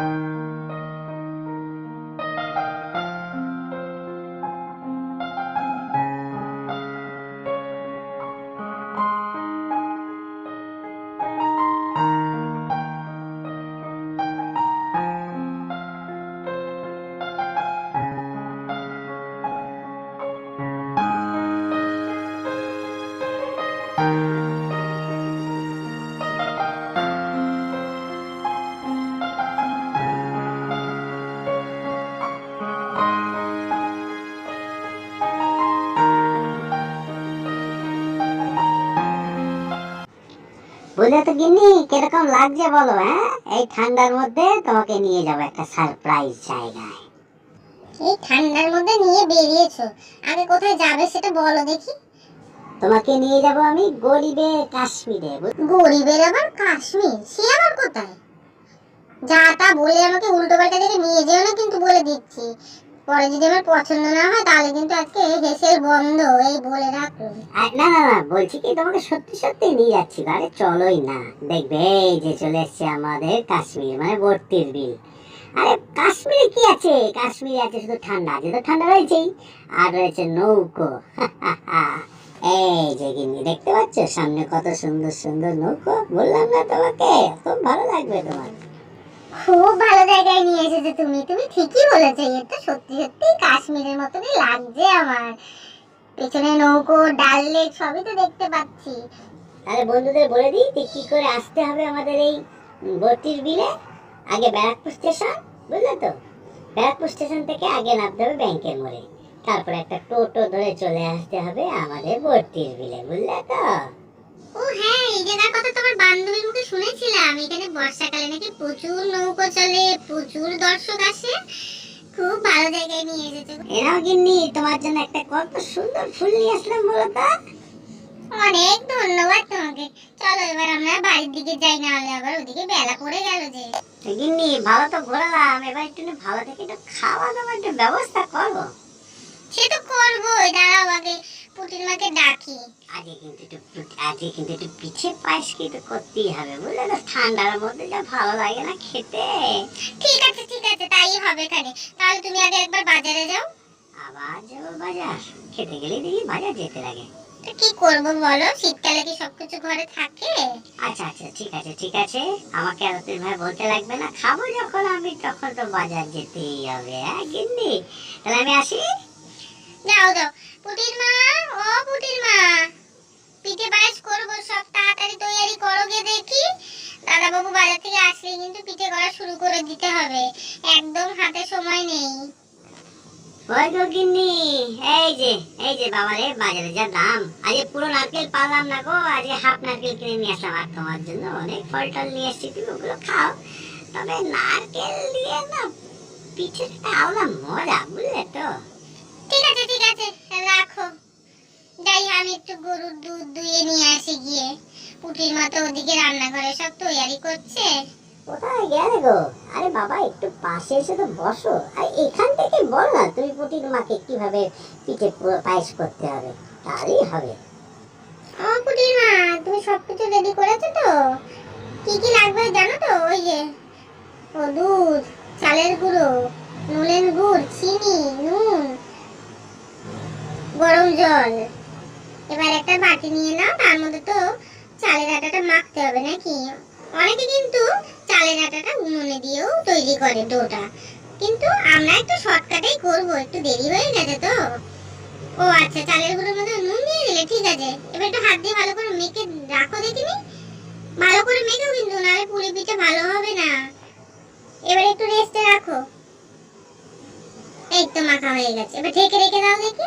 বুঝলে তো গিন্নি কীরকম লাগছে বলো হ্যাঁ? এই ঠান্ডার মধ্যে তোমাকে নিয়ে যাব একটা সারপ্রাইজ জায়গায়। এই ঠান্ডার মধ্যে নিয়ে বেরিয়েছো আগে কোথায় যাবে সেটা বলো দেখি। তোমাকে নিয়ে যাব আমি গরিবের কাশ্মীরে গরিবের আবার কাশ্মীর সে আবার কোথায়? যা তা বলে আমাকে উল্টো পাল্টা দিকে নিয়ে যেও না কিন্তু বলে দিচ্ছি। পরে যদি আমার পছন্দ না হয়, তাহলে কিন্তু আজকে হেসেল বন্ধ, এই বলে রাখুন। না না না, বলছি কি, তোমাকে সত্যি সত্যি নিয়ে যাচ্ছি আরে চলোই না। দেখবে এই যে চলে এসছে আমাদের কাশ্মীর মানে ভর্তির বিল। আরে, কাশ্মীরে কি আছে? কাশ্মীরে আছে শুধু ঠান্ডা, আছে তো ঠান্ডা রয়েছেই, আর রয়েছে নৌকো। এই যে গিন্নি, দেখতে পাচ্ছ? সামনে কত সুন্দর সুন্দর নৌকো, বললাম না তোমাকে, খুব ভালো লাগবে তোমার। খুব ভালো জায়গায় নিয়ে এসেছ তুমি। তুমি ঠিকই বলেছ এটা সত্যি সত্যি কাশ্মীরের মতনই লাগছে আমার। পেছনে নৌকো, ডাল লেক, সবই তো দেখতে পাচ্ছি। তাহলে বন্ধুদের বলে দিই যে কি করে আসতে হবে আমাদের এই ভর্তির বিলে। আগে ব্যারাকপুর স্টেশন, বুঝলে তো? ব্যারাকপুর স্টেশন থেকে আগে নামতে হবে ব্যাংকের মোড়ে। তারপরে একটা টোটো ধরে চলে আসতে হবে আমাদের ভর্তির বিলে, বুঝলে তো? ও হ্যাঁ এই জায়গার কথা তোমার বান্ধবীর মুখে শুনেছিলাম। এখানে বর্ষাকালে নাকি প্রচুর নৌকো চলে প্রচুর দর্শক আসে। খুব ভালো জায়গায় নিয়ে এসেছে। এরাও গিন্নি তোমার জন্য একটা কত সুন্দর ফুল নিয়ে আসলাম বলো তো অনেক ধন্যবাদ তোমাকে। চলো এবার আমরা বাড়ির দিকে যাই না হলে আবার ওদিকে বেলা পড়ে গেল যে। গিন্নি ভালো তো ঘোরালাম এবার একটু ভালো থেকে একটু খাওয়া দাওয়ার একটু ব্যবস্থা করব। সে তো করবোই দাঁড়াও আগে। পুটির মাকে ডাকি। আজকে কিন্তু একটু আজকে কিন্তু একটু পিঠে পায়েস কিন্তু করতেই হবে বুঝলে তো? ঠান্ডার মধ্যে যা ভালো লাগে না খেতে। ঠিক আছে ঠিক আছে তাই হবে এখানে তাহলে তুমি আগে একবার বাজারে যাও। আবার যাব বাজার। খেতে গেলে দেখি বাজার যেতে লাগে। তো কি করব বলো? শীতকালে কি সবকিছু ঘরে থাকে? আচ্ছা আচ্ছা ঠিক আছে ঠিক আছে। আমাকে আর তুমি ভাই বলতে লাগবে না। খাব যখন আমি তখন তো বাজার যেতেই হবে হ্যাঁ গিন্নি? তাহলে আমি আসি? যাও যাও। পুটির মা, ও পুটির মা। পিঠে পায়েস করব, সব তাড়াতাড়ি তৈরি করো গে দেখি। দাদা বাবু বাজার থেকে আসলে কিন্তু পিঠে করা শুরু করে দিতে হবে। একদম হাতে সময় নেই। ওই গিন্নি, এই যে এই যে বাবা রে, বাজারে যা দাম। আজ পুরো নারকেল পারলাম না গো আজ হাফ নারকেল কিনে নিয়ে আসলাম আর তোমার জন্য। অনেক ফল টল নিয়ে এসেছি তুমি, ওগুলো খাও। তবে নারকেল দিয়ে না পিঠেটা আলাদা মজা, বুঝলে তো? ঠিক আছে রাখো। যাই আমি একটু গরুর দুধ দুয়ে নিয়ে আসি গিয়ে। পুটির মা তো ওদিকে রান্নাঘরে সব তৈরি করছে। কোথায় গেলে গো? আরে বাবা একটু পাশে এসে তো বসো। আর এখান থেকে বল না তুমি পুটির মাকে কীভাবে পিঠে পায়েস করতে হবে? তাহলেই হবে। ও পুটির মা তুমি সব কিছু রেডি করেছ তো? কি কি লাগবে জানো তো? ওই যে ও দুধ চালের গুঁড়ো নুনের গুড় চিনি নুন। গরম জল। এবার একটা বাটি নিয়ে নাও, তার মধ্যে তো চালের আটাটা মাখতে হবে নাকি? অনেকে কিন্তু চালের আটাটা উনুনে দিয়েও তৈরি করে ডোটা। কিন্তু আমরা একটু শর্টকাটেই করব, একটু দেরি হয়ে গেছে তো। ও আচ্ছা চালের গুঁড়োর মধ্যে নুন দিয়ে দিলে ঠিক আছে। এবার একটু হাত দিয়ে ভালো করে মেখে রাখো দেখিনি ভালো করে মেখেও কিন্তু নাহলে পুরি পিঠে ভালো হবে না। এবার একটু রেস্টে রাখো। এই তো মাখা হয়ে গেছে। এবার ঢেকে রেখে দাও দেখি।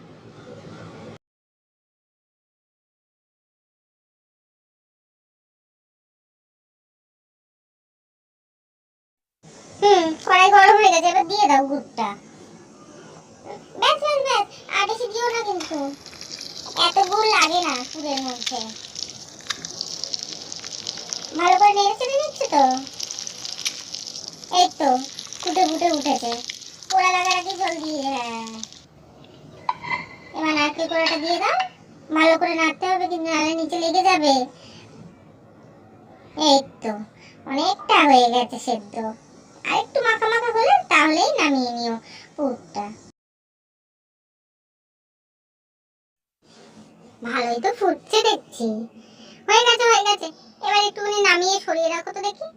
হুম, কড়াই গরম হয়ে গেছে, এবার দিয়ে দাও গুড়টা। ব্যাস আর বেশি দিও না কিন্তু। এত গুড় লাগে না পুরের মধ্যে। ভালো করে ফুটে ফুটে উঠেছে। পোড়া লাগার দিয়ে হ্যাঁ। এবার নারকেল কোড়াটা দিয়ে দাও। ভালো করে নাড়তে হবে কিন্তু নাহলে নিচে লেগে যাবে। এই তো, অনেকটা হয়ে গেছে সেদ্ধ। আর একটু মাখা মাখা হলে তাহলেই নামিয়ে নিও পুরটা। ভালোই তো ফুটছে দেখছি। হয়ে গেছে হয়ে গেছে। এবার একটুখানি নামিয়ে সরিয়ে রাখো তো দেখি।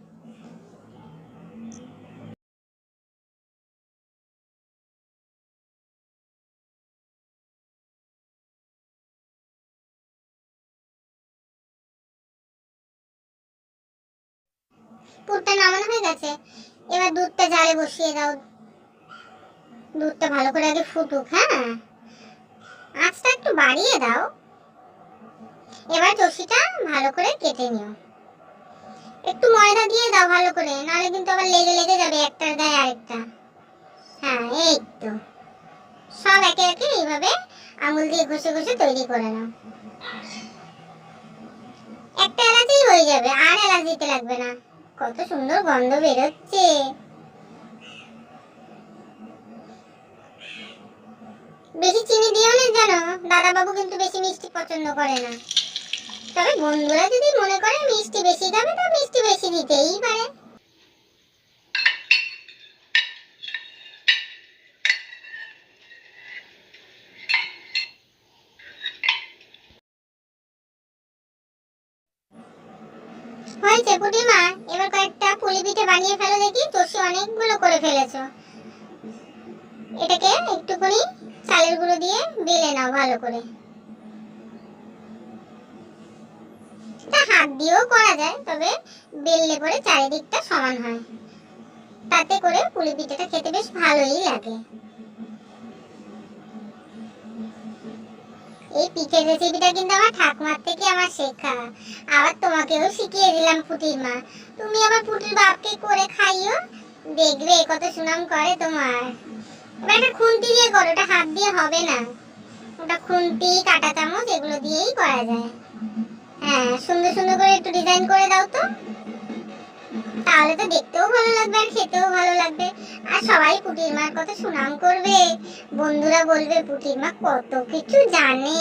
পুরটা নামানো হয়ে গেছে। এবার দুধটা জালে বসিয়ে দাও। দুধটা ভালো করে আগে ফুটুক হ্যাঁ? আঁচটা একটু বাড়িয়ে দাও। এবার চষিটা ভালো করে কেটে নিও। একটু ময়দা দিয়ে দাও ভালো করে, নাহলে কিন্তু আবার লেগে লেগে যাবে একটার গায়ে আরেকটা। হ্যাঁ এই তো। সব একে একে এইভাবে আঙুল দিয়ে ঘষে ঘষে তৈরি করে নাও। একটা এলাচেই হয়ে যাবে, আর এলাচ দিতে লাগবে না। কত সুন্দর গন্ধ বেরোচ্ছে। বেশি চিনি দিও না যেন দাদা বাবু কিন্তু বেশি মিষ্টি পছন্দ করে না। তবে বন্ধুরা যদি মনে করে মিষ্টি বেশি খাবে, তো মিষ্টি বেশি দিতেই পারে হয়েছে পুটিমা এবার কয়েকটা পিঠে বানিয়ে ফেলো দেখি। তোষি অনেকগুলো করে ফেলেছো। এটাকে একটুখানি চালের গুঁড়ো দিয়ে বেলে নাও ভালো করে। হাত দিয়েও করা যায়, তবে বেললে পরে চারিদিকটা সমান হয়। তাতে করে পুলি পিঠাটা খেতে বেশ ভালোই লাগে। এই পিঠের রেসিপিটা কিন্তু আমার ঠাকুমার থেকে আমার শেখা। আবার তোমাকেও শিখিয়ে দিলাম পুটির মা। তুমি আবার পুটির বাপকে করে খাইও, দেখবে কত সুনাম করে তোমার। এবার একটা খুন্তি দিয়ে করো, ওটা হাত দিয়ে হবে না। ওটা খুন্তি, কাঁটা চামচ, এগুলো দিয়েই করা যায়। হ্যাঁ সুন্দর সুন্দর করে একটু ডিজাইন করে দাও তো। তাহলে তো দেখতেও ভালো লাগবে আর খেতেও সবাই পুটির মার কথা সুনাম করবে। বন্ধুরা বলবে পুটির মা কত কিছু জানে।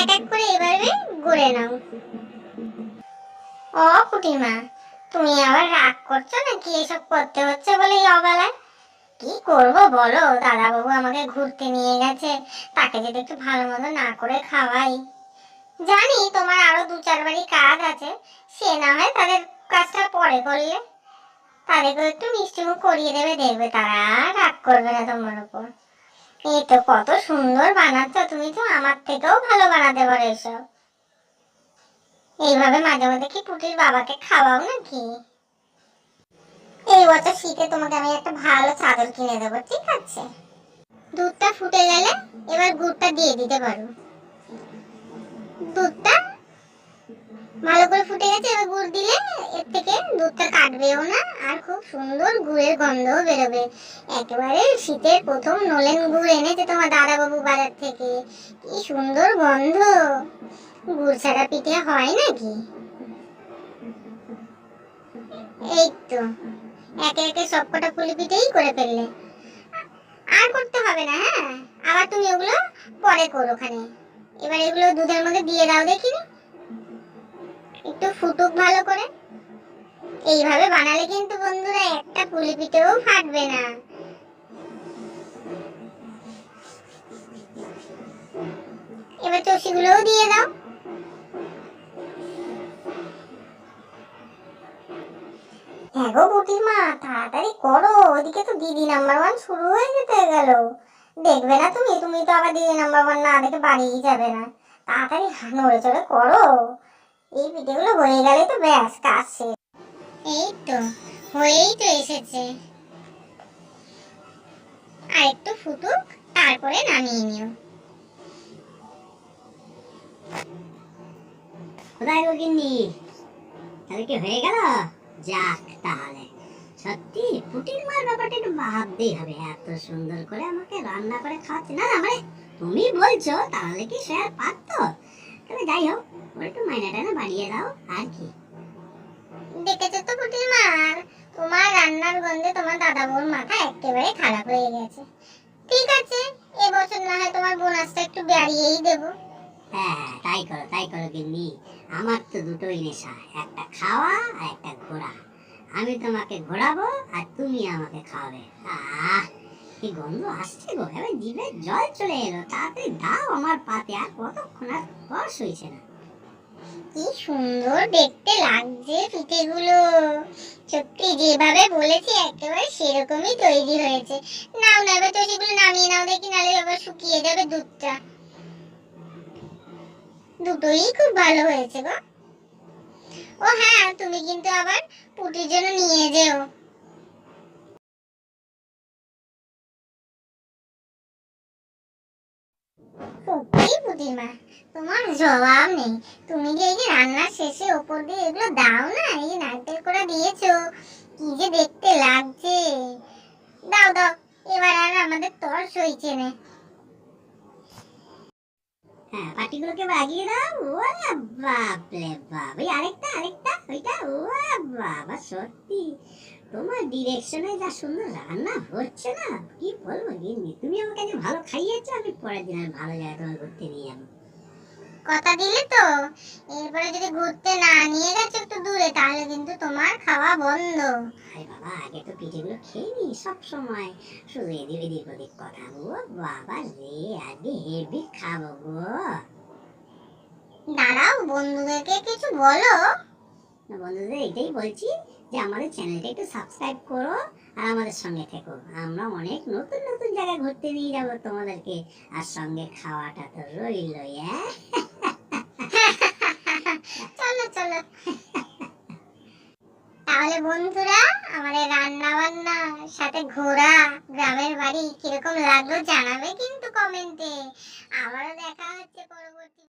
এক এক করে এভাবে গড়ে নাও। ও পুটির মা তুমি আবার রাগ করছ নাকি? এসব করতে হচ্ছে বলে এই অবেলায় কি করব বলো? দাদা বাবু আমাকে ঘুরতে নিয়ে গেছে। তাকে যদি একটু ভালো মতো না করে খাওয়াই। জানি তোমার আরও দু চার বাড়ি কাজ আছে। সে না হয় তাদের কাজটা পরে করলে। একটু করিয়ে দেবে, দেখবে তারা রাগ করবে না তোমার উপর। এই তো কত সুন্দর বানাচ্ছ তুমি তো, আমার থেকেও ভালো বানাতে পারো এসব। এইভাবে মাঝে মাঝে কি পুটির বাবাকে খাওয়াও নাকি? এই বছর শীতে তোমাকে আমি একটা ভালো চাদর কিনে দেবো, ঠিক আছে? দুধটা ফুটে গেলে এবার গুড়টা দিয়ে দিতে পারো। দুধটা ভালো করে ফুটে গেছে, এবার গুড় দিলে এর থেকে দুধটা কাটবেও না, আর খুব সুন্দর গুড়ের গন্ধও বেরোবে। একেবারে শীতের প্রথম নলেন গুড় এনেছে তোমার দাদা বাবু বাজার থেকে। কি সুন্দর গন্ধ। গুড় ছাড়া পিঠে হয় নাকি? এই তো, একে একে সবকটা পুলি পিঠেই করে ফেললে। আর করতে হবে না হ্যাঁ? আবার তুমি ওগুলো পরে করো ওখানে। এবার এগুলো দুধের মধ্যে দিয়ে দাও দেখি। একটু ফুটুক ভালো করে। এইভাবে বানালে কিন্তু বন্ধুরা একটা পুলি পিঠেও ফাটবে না। এবার চষিগুলোও দিয়ে দাও। হ্যাঁ গো বুটির মা তাড়াতাড়ি করো। ওদিকে তো দিদি নাম্বার ওয়ান শুরু হয়ে যেতে গেল। দেখবে না তুমি? তুমি তো আবার দিদি নাম্বার ওয়ান না দেখে বাড়িই যাবে না। তাড়াতাড়ি নড়ে চড়ে করো। এই পিঠেগুলো হয়ে গেলে তো ব্যাস কাজ শেষ। এই তো হয়েই তো এসেছে। আর একটু ফুটুক তারপরে নামিয়ে নিও। কোথায় গো গিন্নি? তাহলে কি হয়ে গেল? যাক তাহলে সত্যি পুটির মার ব্যাপারটা একটু ভাবতেই হবে। এত সুন্দর করে আমাকে রান্না করে খাওয়াচ্ছে। না না মানে তুমি বলছো তাহলে কি সে আর পারতো? তবে যাই হোক একটু মাইনাটা না বাড়িয়ে দাও আর কি? দেখেছ তো পুটির মার তোমার রান্নার গন্ধে তোমার দাদা বোন মাথা একেবারে খারাপ হয়ে গেছে। ঠিক আছে এবছর না হয় তোমার বোনাসটা একটু বাড়িয়েই দেবো। হ্যাঁ তাই করো তাই করো গিন্নি। আমার তো দুটোই নেশা একটা খাওয়া আর একটা ঘোরা। আমি তোমাকে ঘোরাবো আর তুমি আমাকে খাওয়াবে। আহ কি গন্ধ আসছে গো? এবার জিভে জল চলে এলো তাড়াতাড়ি দাও আমার পাতে আর কতক্ষণ আর বয়স হয়েছে না। কি সুন্দর দেখতে লাগছে পিঠেগুলো। সত্যি, যেভাবে বলেছি, একেবারে সেরকমই তৈরি হয়েছে। নাও না এবার তো সেগুলো নামিয়ে নাও, দেখি নাহলে আবার শুকিয়ে যাবে দুধটা। দুটোই খুব ভালো হয়েছে গো। ও হ্যাঁ তুমি কিন্তু আবার পুটির জন্য নিয়ে যেও। সত্যি পুটিমা তোমার জবাব নেই। তুমি যে এই যে রান্নার শেষে ওপর দিয়ে এগুলো দাও না, এই যে নারকেল করে দিয়েছ, কি যে দেখতে লাগছে। দাও দাও, এবার আর আমাদের তর সইছে না। হ্যাঁ পাটিগুলোকে বাগিয়ে দাও। ওরে বাপ রে বাপ। ওই আরেকটা আরেকটা, ওইটা। ওরে বাবা, সত্যি। তোমার ডিরেকশনে যা সুন্দর রান্না হচ্ছে না কি বলব গিন্নি? তুমি আমাকে যে ভালো খাইয়েছো আমি পরের দিন আর ভালো জায়গায় তোমার ঘুরতে নিয়ে যাব। কথা দিলে তো। এরপরে যদি ঘুরতে না নিয়ে গেছো একটু দূরে তাহলে কিন্তু তোমার খাওয়া বন্ধ। আরে বাবা আগে তো পিঠেগুলো খেয়ে নি সব সময়। শুধু এদিক এদিক ওদিক কথা গো বাবা রে আজকে হেভি খাব গো। দাঁড়াও বন্ধুদেরকে কিছু বলো। বন্ধুদের এটাই বলছি যে আমাদের চ্যানেলটা একটু সাবস্ক্রাইব করো আর আমাদের সঙ্গে থেকো। আমরা অনেক নতুন নতুন জায়গায় ঘুরতে নিয়ে যাব তোমাদেরকে। আর সঙ্গে খাওয়াটা তো রইলই হ্যাঁ চলো চলো। তাহলে বন্ধুরা, আমাদের রান্না বান্না সাথে ঘোরা, গ্রামের বাড়ি কীরকম লাগল জানাবে কিন্তু কমেন্টে আবারও দেখা হচ্ছে পরবর্তী